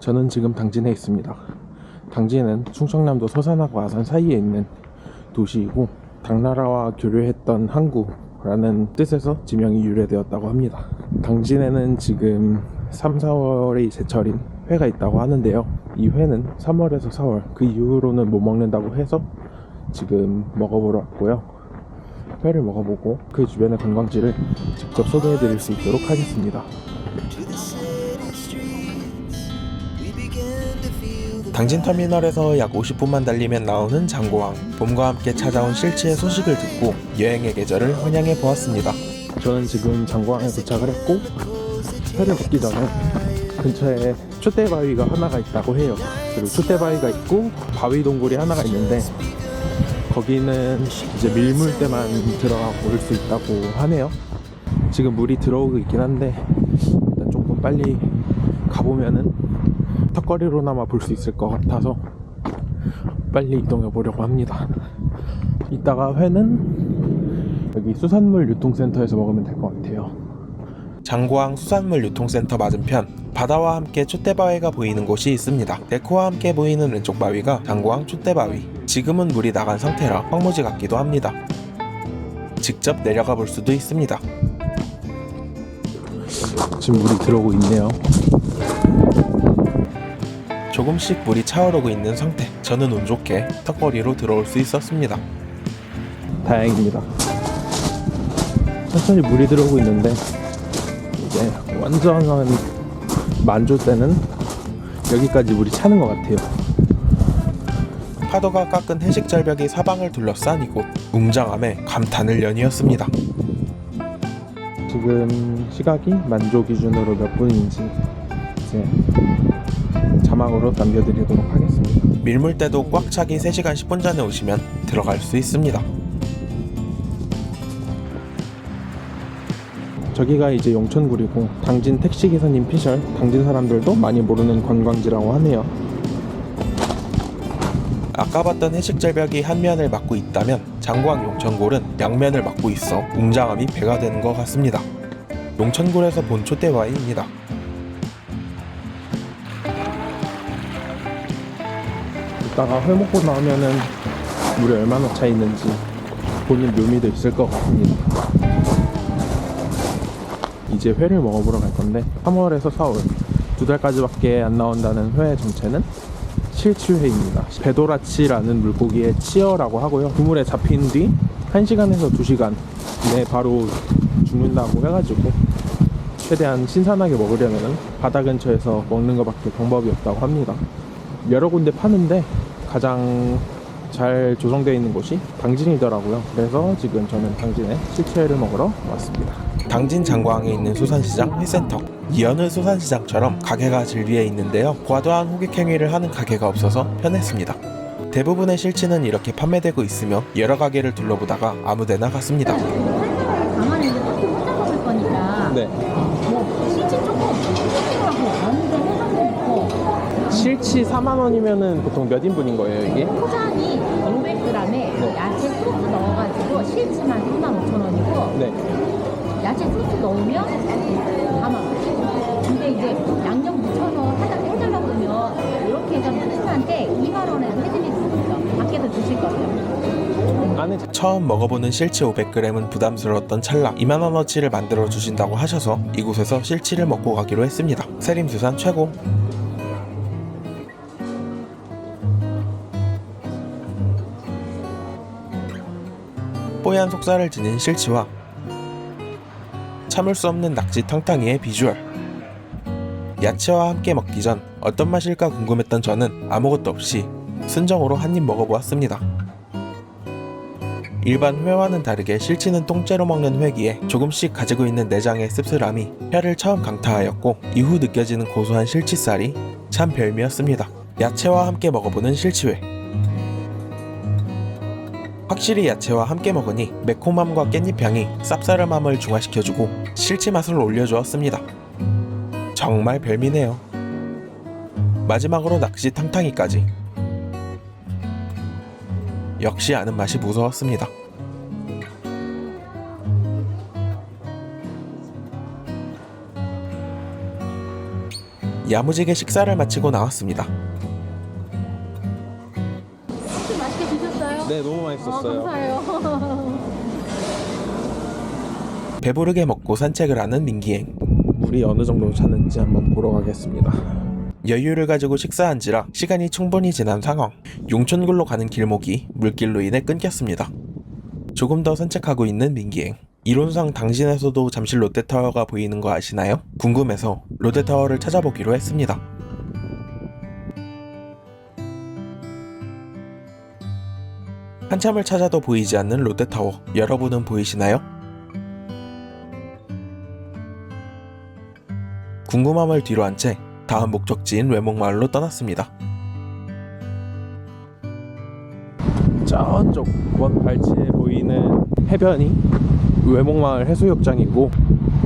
저는 지금 당진에 있습니다. 당진은 충청남도 서산하고 아산 사이에 있는 도시이고 당나라와 교류했던 항구라는 뜻에서 지명이 유래되었다고 합니다. 당진에는 지금 3, 4월이 제철인 회가 있다고 하는데요. 이 회는 3월에서 4월 그 이후로는 못 먹는다고 해서 지금 먹어보러 왔고요. 회를 먹어보고 그 주변의 관광지를 직접 소개해 드릴 수 있도록 하겠습니다. 당진터미널에서 약 50분만 달리면 나오는 장고항 봄과 함께 찾아온 실치의 소식을 듣고 여행의 계절을 환영해 보았습니다. 저는 지금 장고항에 도착을 했고 회를 먹기 전에 근처에 촛대바위가 하나가 있다고 해요. 그리고 촛대바위가 있고 바위 동굴이 하나가 있는데 거기는 이제 밀물 때만 들어가 볼 수 있다고 하네요. 지금 물이 들어오고 있긴 한데 일단 조금 빨리 가보면은 턱걸이로나마 볼 수 있을 것 같아서 빨리 이동해 보려고 합니다. 이따가 회는 여기 수산물 유통센터에서 먹으면 될 것 같아요. 장고항 수산물 유통센터 맞은편 바다와 함께 촛대바위가 보이는 곳이 있습니다. 데코와 함께 보이는 왼쪽 바위가 장고항 촛대바위. 지금은 물이 나간 상태라 황무지 같기도 합니다. 직접 내려가 볼 수도 있습니다. 지금 물이 들어오고 있네요. 조금씩 물이 차오르고 있는 상태. 저는 운 좋게 턱걸이로 들어올 수 있었습니다. 다행입니다. 천천히 물이 들어오고 있는데 이제 완전한 만조 때는 여기까지 물이 차는 것 같아요. 파도가 깎은 해식 절벽이 사방을 둘러싼 이곳 웅장함에 감탄을 연이었습니다. 지금 시각이 만조 기준으로 몇 분인지 이제 자막으로 남겨드리도록 하겠습니다. 밀물대도 꽉 차기 3시간 10분 전에 오시면 들어갈 수 있습니다. 저기가 이제 용천굴이고 당진 택시기사님 피셜 당진 사람들도 많이 모르는 관광지라고 하네요. 아까 봤던 해식절벽이 한 면을 막고 있다면 장광 용천골은 양면을 막고 있어 웅장함이 배가 되는 것 같습니다. 용천골에서 본 촛대바위입니다. 이따가 회 먹고 나오면은 물이 얼마나 차 있는지 본인 묘미도 있을 것 같습니다. 이제 회를 먹어보러 갈 건데 3월에서 4월 두 달까지밖에 안 나온다는 회 정체는 실치회입니다. 배도라치라는 물고기의 치어라고 하고요. 그물에 잡힌 뒤 1시간에서 2시간 내 바로 죽는다고 해가지고 최대한 신선하게 먹으려면 바다 근처에서 먹는 것밖에 방법이 없다고 합니다. 여러 군데 파는데 가장 잘 조성되어 있는 곳이 당진이더라고요. 그래서 지금 저는 당진에 실체를 먹으러 왔습니다. 당진 장광에 있는 수산시장 회센터. 이어느 수산시장처럼 가게가 진리에 있는데요. 과도한 호객 행위를 하는 가게가 없어서 편했습니다. 대부분의 실치는 이렇게 판매되고 있으며 여러 가게를 둘러보다가 아무데나 갔습니다. 가만히 이제 커피 혼자 먹을 거니까 네. 뭐 실제 조금 조금하고 아는데 해산도 있고 실치 4만 원이면은 보통 몇 인분인 거예요, 이게? 포장이 500g에 네. 야채 소스 넣어가지고 실치만 3만 5천 원이고 네. 야채 소스 넣으면 4만 원. 근데 이제 양념 묻혀서 하다 해달라고 그러면 이렇게 해서 실치한테 2만 원에 해드릴 수 있어. 밖에서 드실 거예요. 처음 먹어보는 실치 500g은 부담스러웠던 찰나 2만원어치를 만들어 주신다고 하셔서 이곳에서 실치를 먹고 가기로 했습니다. 세림수산 최고. 뽀얀 속살을 지닌 실치와 참을 수 없는 낙지 탕탕이의 비주얼. 야채와 함께 먹기 전 어떤 맛일까 궁금했던 저는 아무것도 없이 순정으로 한 입 먹어보았습니다. 일반 회와는 다르게 실치는 통째로 먹는 회기에 조금씩 가지고 있는 내장의 씁쓸함이 혀를 처음 강타하였고 이후 느껴지는 고소한 실치살이 참 별미였습니다. 야채와 함께 먹어보는 실치회. 확실히 야채와 함께 먹으니 매콤함과 깻잎 향이 쌉싸름함을 중화시켜주고 실치 맛을 올려주었습니다. 정말 별미네요. 마지막으로 낚시 탕탕이까지. 역시 아는 맛이 무서웠습니다. 야무지게 식사를 마치고 나왔습니다. 네, 너무 어, 감사해요. 배부르게 먹고 산책을 하는 민기행. 물이 어느 정도 차는지 한번 보러 가겠습니다. 여유를 가지고 식사한지라 시간이 충분히 지난 상황. 용천굴로 가는 길목이 물길로 인해 끊겼습니다. 조금 더 산책하고 있는 민기행. 이론상 당신에서도 잠실 롯데타워가 보이는 거 아시나요? 궁금해서 롯데타워를 찾아보기로 했습니다. 한참을 찾아도 보이지 않는 롯데타워. 여러분은 보이시나요? 궁금함을 뒤로 한 채 다음 목적지인 외목마을로 떠났습니다. 저쪽 먼 발치에 보이는 해변이 외목마을 해수욕장이고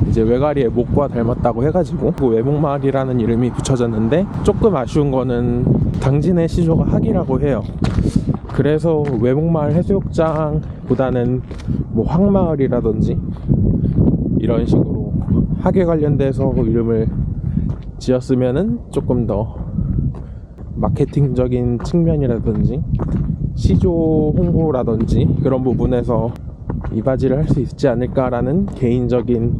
이제 외가리의 목과 닮았다고 해가지고 그 외목마을이라는 이름이 붙여졌는데 조금 아쉬운 거는 당진의 시조가 학이라고 해요. 그래서 외목마을 해수욕장보다는 뭐 황마을이라든지 이런 식으로 학에 관련돼서 이름을 지었으면은 조금 더 마케팅적인 측면이라든지 시조 홍보라든지 그런 부분에서 이바지를 할 수 있지 않을까라는 개인적인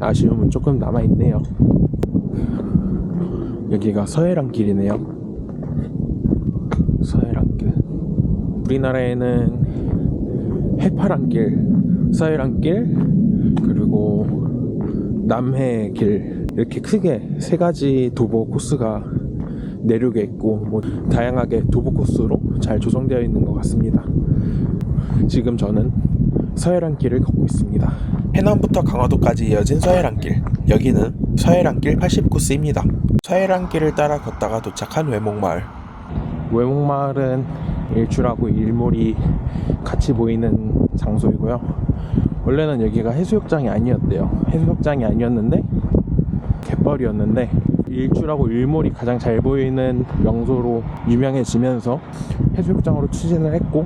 아쉬움은 조금 남아 있네요. 여기가 서해랑 길이네요. 서해랑 길. 우리나라에는 해파랑길, 서해랑길, 그리고 남해길 이렇게 크게 세 가지 도보 코스가 내륙에 있고 뭐 다양하게 도보 코스로 잘 조성되어 있는 것 같습니다. 지금 저는 서해랑길을 걷고 있습니다. 해남부터 강화도까지 이어진 서해랑길. 여기는 서해랑길 80코스입니다. 서해랑길을 따라 걷다가 도착한 외목마을. 외목마을은 일출하고 일몰이 같이 보이는 장소이고요. 원래는 여기가 해수욕장이 아니었대요. 해수욕장이 아니었는데 갯벌이었는데 일출하고 일몰이 가장 잘 보이는 명소로 유명해지면서 해수욕장으로 추진을 했고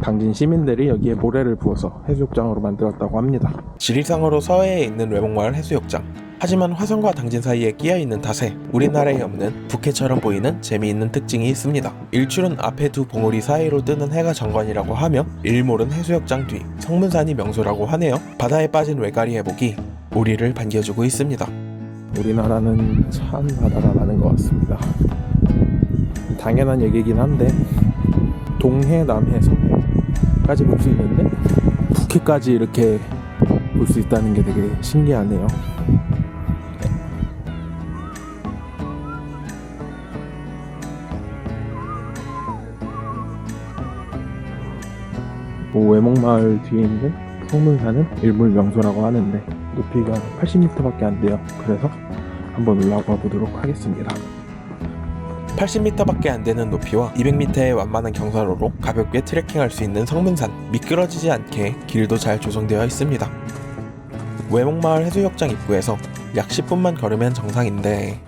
당진 시민들이 여기에 모래를 부어서 해수욕장으로 만들었다고 합니다. 지리상으로 서해에 있는 외목마을 해수욕장. 하지만 화성과 당진 사이에 끼어 있는 탓에 우리나라에 없는 북해처럼 보이는 재미있는 특징이 있습니다. 일출은 앞에 두 봉우리 사이로 뜨는 해가 정관이라고 하며 일몰은 해수욕장 뒤 성문산이 명소라고 하네요. 바다에 빠진 외가리 해복이 우리를 반겨주고 있습니다. 우리나라는 참 바다가 많은 것 같습니다. 당연한 얘기긴 한데 동해, 남해, 서해까지 볼 수 있는데 북해까지 이렇게 볼 수 있다는 게 되게 신기하네요. 뭐 외목마을 뒤에 있는 성문산은 일몰 명소라고 하는데 높이가 80m밖에 안 돼요. 그래서 한번 올라가 보도록 하겠습니다. 80m밖에 안 되는 높이와 200m의 완만한 경사로로 가볍게 트레킹할 수 있는 성문산 미끄러지지 않게 길도 잘 조성되어 있습니다. 외목마을 해수욕장 입구에서 약 10분만 걸으면 정상인데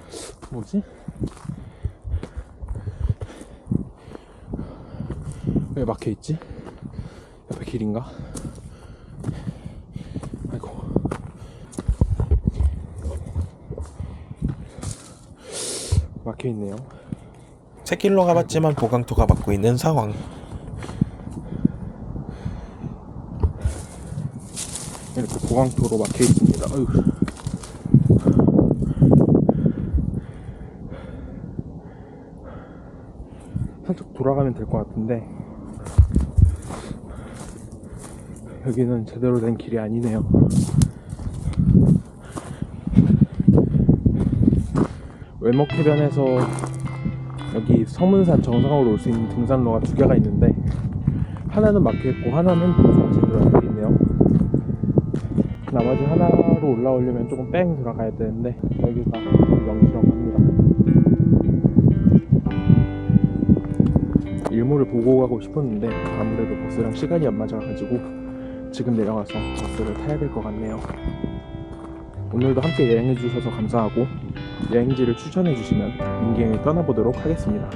뭐지? 왜 막혀 있지? 옆에 길인가? 아이고 막혀 있네요. 새길로 가봤지만 보강토가 막고 있는 상황. 이렇게 보강토로 막혀 있습니다. 어휴. 살짝 돌아가면 될 것 같은데 여기는 제대로 된 길이 아니네요. 외목해변에서 여기 서문산 정상으로 올 수 있는 등산로가 두 개가 있는데 하나는 막혀 있고 하나는 동서가 제대로 돼 있네요. 나머지 하나로 올라오려면 조금 뺑 들어가야 되는데 여기가 명수라고 합니다. 일몰을 보고 가고 싶었는데 아무래도 버스랑 시간이 안 맞아가지고 지금 내려가서 버스를 타야 될 것 같네요. 오늘도 함께 여행해 주셔서 감사하고 여행지를 추천해 주시면 인기행을 떠나보도록 하겠습니다.